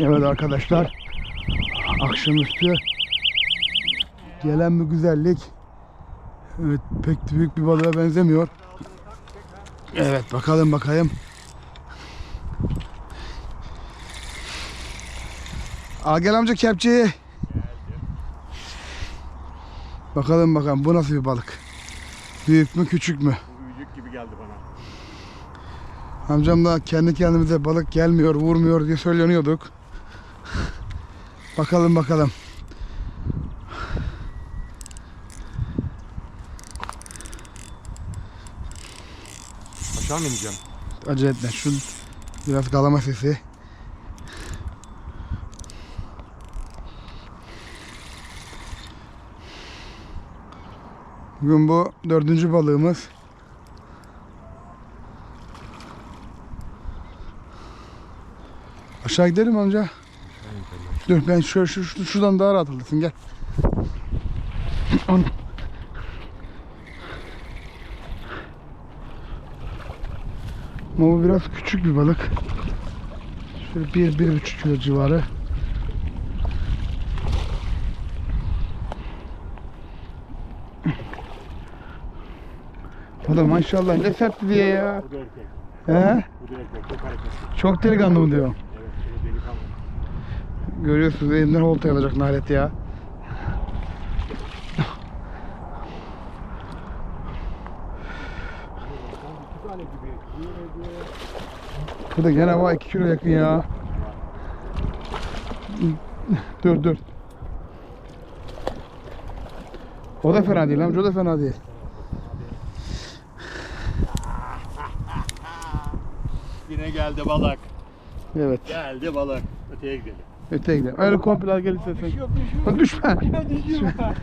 Evet arkadaşlar. Akşamüstü gelen bir güzellik. Evet pek büyük bir balığa benzemiyor. Evet bakalım bakayım. Al gel amca kepçeyi. Bakalım bakalım bu nasıl bir balık. Büyük mü küçük mü? Büyük gibi geldi bana. Amcamla kendi kendimize balık gelmiyor, vurmuyor diye söyleniyorduk. Bakalım bakalım. Aşağı mı ineceğim? Acele etme. Şu biraz galama sesi. Bugün bu dördüncü balığımız. Aşağı gidelim amca. Dur ben şöyle şu, şu- şuradan daha rahat alırsın gel. An- Ama bu biraz küçük bir balık. Şöyle bir, bir buçuk kilo civarı. O da maşallah ne sertti diye ya. He? Çok delikanlı mı diyor. Evet. Bu da delikanlı. Görüyorsunuz elimden olta alacak nalet ya. Bu da gene var 2 kilo yakın ya. Dur dur. O da fena değil amca o da fena değil. Yine geldi balık. Evet. Geldi balık. Öteye gidelim. Öteye gidelim. Öyle komple gel istersen. Yok düşme. Düşme. Düşme.